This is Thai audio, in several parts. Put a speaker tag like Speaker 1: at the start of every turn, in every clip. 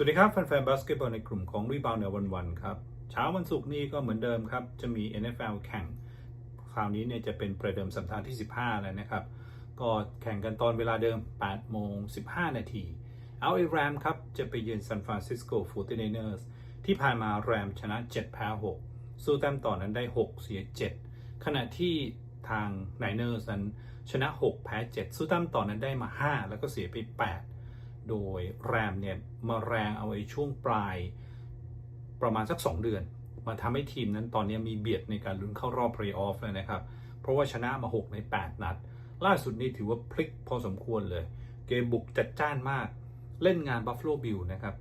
Speaker 1: สวัสดีครับแฟนๆบาสเกตบอลในกลุ่มของรีบาวในวันวันๆครับ เช้าวันศุกร์นี้ก็เหมือนเดิมครับ จะมี NFL แข่ง คราวนี้เนี่ยจะเป็นประเดิมสัปดาห์ที่ 15 แล้วนะครับ ก็แข่งกันตอนเวลาเดิม 8 โมง 15 นาทีเอาไอแรมครับ จะไปเยือนซานฟรานซิสโก 49ers ที่ผ่านมาแรมชนะ 7 แพ้ 6 สู้แต้มต่อนนั้นได้ 6 เสีย 7 ขณะที่ทาง Niners นั้นชนะ 6 แพ้ 7 สู้แต้มต่อนนั้นได้มา 5 แล้วก็เสียไป 8 โดยแรมเนี่ยมาแรงเอาไอ้ช่วงปลายประมาณสัก 2 เดือน มาทำให้ทีมนั้นตอนนี้มีเบียดในการลุ้นเข้ารอบเพลย์ออฟเลยนะครับ เพราะว่าชนะมา 6 ใน 8 นัด ล่าสุดนี้ถือว่าพลิกพอสมควรเลย เกมบุกจัดจ้านมาก เล่นงานบัฟฟ a l o บิลนะครับ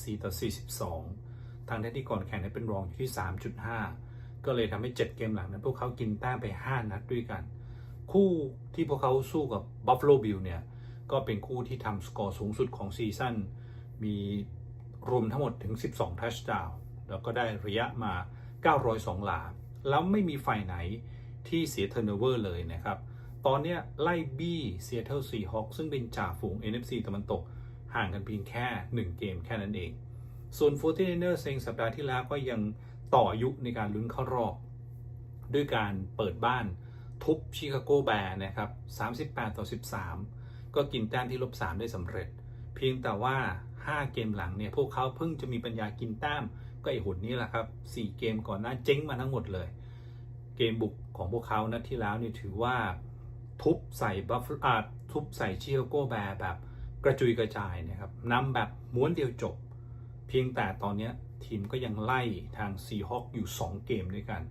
Speaker 1: 44 ต่อ 42 ทางที่ก่อนแข่งนั้นเป็นรองอยู่ที่ 3.5 ก็เลยทำให้ 7 เกมหลังนั้น พวกเขากินแต้มไป 5 นัดด้วยกัน คู่ที่พวกเขาสู้กับบัฟฟ a l o บิลเนี่ย ก็เป็นคู่ที่ทำสกอร์สูงสุดของซีซั่น มีรวมทั้งหมดถึง 12 ทัชดาวแล้วก็ได้ระยะมา 902 หลา แล้วไม่มีฝ่ายไหนที่เสียเทอร์โนเวอร์เลยนะครับ ตอนนี้ไล่บี้เซียเทิลซีฮอคซึ่งเป็นจ่าฝูง NFC ตะวันตก ห่างกันเพียงแค่ 1 เกมแค่นั้นเอง ส่วน 49ers เองสัปดาห์ที่แล้วก็ยังต่ออายุในการลุ้นเข้ารอบ ด้วยการเปิดบ้านทุบชิคาโกแบร์นะครับ 38 ต่อ 13 ก็กินแต้มที่ลบ3ได้สำเร็จ เพียงแต่ว่า 5 เกมหลังเนี่ยพวกเขาเพิ่งจะมีปัญญากินแต้มก็ไอหุ่นนี้แหละครับ 4 เกมก่อนหน้าเจ๊งมาทั้งหมดเลย เกมบุกของพวกเขานัดที่แล้วนี่ถือว่าทุบใส่บัฟอาทุบใส่ชิคาโกแบร์แบบกระจุยกระจายนะครับนำแบบม้วนเดียวจบ เพียงแต่ตอนนี้ทีมก็ยังไล่ทางซีฮอคอยู่ 2 เกมด้วยกัน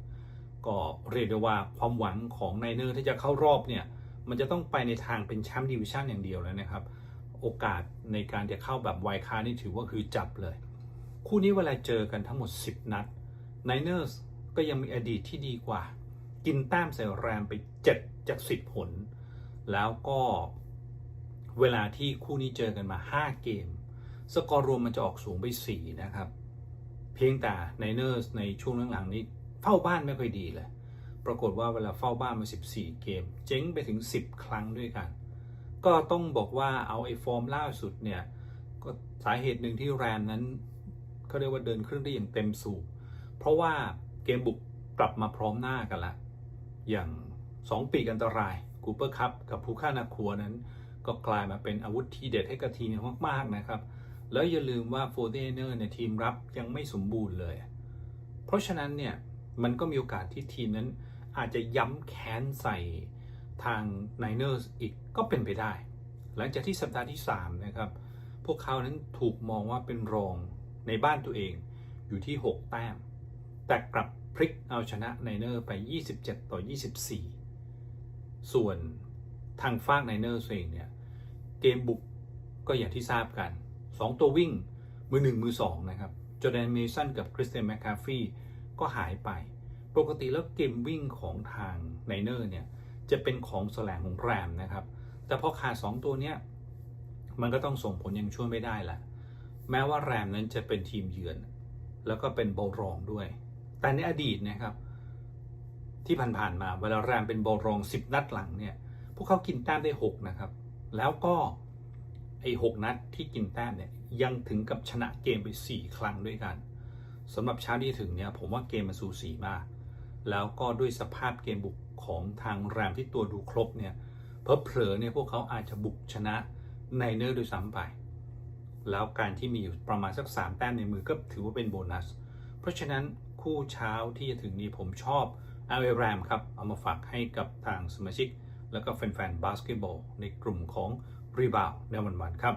Speaker 1: ก็เรียกได้ว่าความหวังของไนเนอร์ที่จะเข้ารอบเนี่ย มันจะต้องไปในทางเป็นแชมป์ดิวิชันอย่างเดียวแล้วนะครับ โอกาสในการจะเข้าแบบไวคาร์นี่ถือว่าคือจับเลย คู่นี้เวลาเจอกันทั้งหมด 10 นัดไนเนอร์สก็ยังมีอดีตที่ดีกว่า กินแต้มใส่แรมไป 7 จาก 10 ผล แล้วก็เวลาที่คู่นี้เจอกันมา 5 เกม สกอร์รวมมันจะออกสูงไป 4 นะครับ เพียงแต่ไนเนอร์สในช่วงหลังๆนี้เฝ้าบ้านไม่ค่อยดีเลย ปรากฏว่าเวลาเฝ้าบ้านมา 14 เกม เจ๊งไปถึง 10 ครั้งด้วยกัน ก็ต้องบอกว่าเอาไอ้ฟอร์มล่าสุดเนี่ย ก็สาเหตุหนึ่งที่แรมนั้นเขาเรียกว่าเดินเครื่องได้อย่างเต็มสูบเพราะว่าเกมบุกกลับมาพร้อมหน้ากันละอย่าง 2 ปีกอันตรายกูเปอร์คัพกับพูค่านาคัวนั้น ก็กลายมาเป็นอาวุธทีเด็ดให้กับทีมมากๆนะครับ แล้วอย่าลืมว่าโฟเดเนอร์เนี่ยทีมรับยังไม่สมบูรณ์เลย เพราะฉะนั้นเนี่ยมันก็มีโอกาสที่ทีมนั้น อาจจะย้ำแค้นใส่ทาง Niners อีกก็เป็นไปได้ หลังจากที่สัปดาห์ที่ 3 นะครับ พวกเขานั้นถูกมองว่าเป็นรองในบ้านตัวเองอยู่ที่ 6 แต้ม แต่กลับพลิกเอาชนะไนเนอร์ไป 27 ต่อ 24 ส่วนทางฟากไนเนอร์เองเนี่ย เกมบุกก็อย่างที่ทราบกัน 2 ตัววิ่งมือ 1 มือ 2 นะครับจอแดนเมสันกับคริสเตนแมคคาฟีก็หายไป ปกติแล้วเกมวิ่งของทางไนเนอร์เนี่ย จะเป็นของแสลงของแรมนะครับ แต่พอขาด2ตัวเนี้ยมันก็ต้องส่งผลยังช่วยไม่ได้แหละแม้ว่าแรมนั้นจะเป็นทีมเยือน แล้วก็เป็นโบรองด้วย แต่ในอดีตนะครับ ที่ผ่านๆมาเวลาแรมเป็นโบรอง 10 นัดหลังเนี่ย พวกเขากินแต้มได้ 6 นะครับ แล้วก็ไอ้6นัดที่กินแต้มเนี่ยยังถึงกับชนะเกมไป 4 ครั้งด้วยกันสำหรับเช้าที่ถึงเนี่ยผมว่าเกมมันสูสีมาก แล้วก็ด้วยสภาพเกมบุกของทางแรมที่ตัวดูครบเนี่ยเพอเผลอเนี่ยพวกเขาอาจจะบุกชนะไนเนอร์ด้วยซ้ำไป แล้วการที่มีอยู่ประมาณสัก3แต้มในมือก็ถือว่าเป็นโบนัส เพราะฉะนั้นคู่เช้าที่จะถึงนี้ผมชอบอาเอแรมครับเอามาฝากให้กับทางสมาชิก แล้วก็แฟนๆบาสเกตบอลในกลุ่มของรีบาวในวันๆครับ